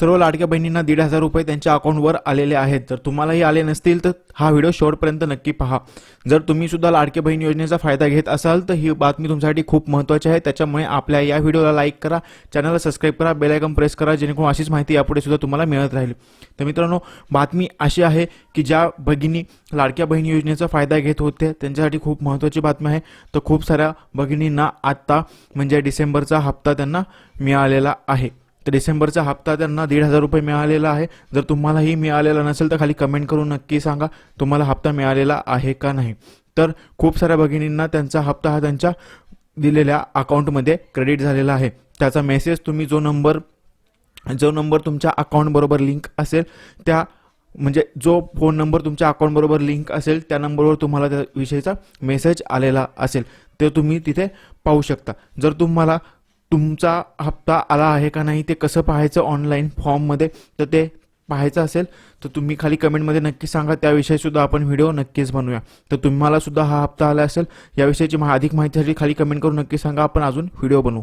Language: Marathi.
सर्व लाडक्या बहिणींना दीड हजार रुपये त्यांच्या अकाउंटवर आलेले आहेत. जर तुम्हालाही आले नसतील तर हा व्हिडिओ शेवटपर्यंत नक्की पहा. जर तुम्ही सुद्धा लाडक्या बहीण योजनेचा फायदा घेत असाल तर ही बातमी तुमच्यासाठी खूप महत्त्वाची आहे. त्याच्यामुळे आपल्या या व्हिडिओला लाईक करा चॅनलला सबस्क्राईब करा बेल प्रेस करा जेणेकरून अशीच माहिती यापुढे सुद्धा तुम्हाला मिळत राहील. तर मित्रांनो बातमी अशी आहे की ज्या भगिनी लाडक्या बहीण योजनेचा फायदा घेत होते त्यांच्यासाठी खूप महत्त्वाची बातमी आहे. तर खूप साऱ्या भगिनींना आत्ता म्हणजे डिसेंबरचा हप्ता त्यांना मिळालेला आहे. तर डिसेंबरचा हप्ता त्यांना दीड हजार रुपये मिळालेला आहे. जर तुम्हालाही मिळालेला नसेल तर खाली कमेंट करून नक्की सांगा तुम्हाला हप्ता मिळालेला आहे का नाही. तर खूप साऱ्या भगिनींना त्यांचा हप्ता हा त्यांच्या दिलेल्या अकाउंटमध्ये क्रेडिट झालेला आहे. त्याचा मेसेज तुम्ही जो नंबर जो नंबर तुमच्या अकाउंटबरोबर लिंक असेल त्या म्हणजे जो फोन नंबर तुमच्या अकाउंटबरोबर लिंक असेल त्या नंबरवर तुम्हाला त्या विषयीचा मेसेज आलेला असेल. ते तुम्ही तिथे पाहू शकता. जर तुम्हाला तुमचा हप्ता आला आहे का नाही ते कसं पाहायचं ऑनलाईन फॉर्ममध्ये तर ते पाहायचं असेल तर तुम्ही खाली कमेंटमध्ये नक्की सांगा. त्याविषयीसुद्धा आपण व्हिडिओ नक्कीच बनवूया. तर तुम्हालासुद्धा हा हप्ता आला असेल याविषयीची मा अधिक माहितीसाठी खाली कमेंट करून नक्की सांगा. आपण अजून व्हिडिओ बनवू.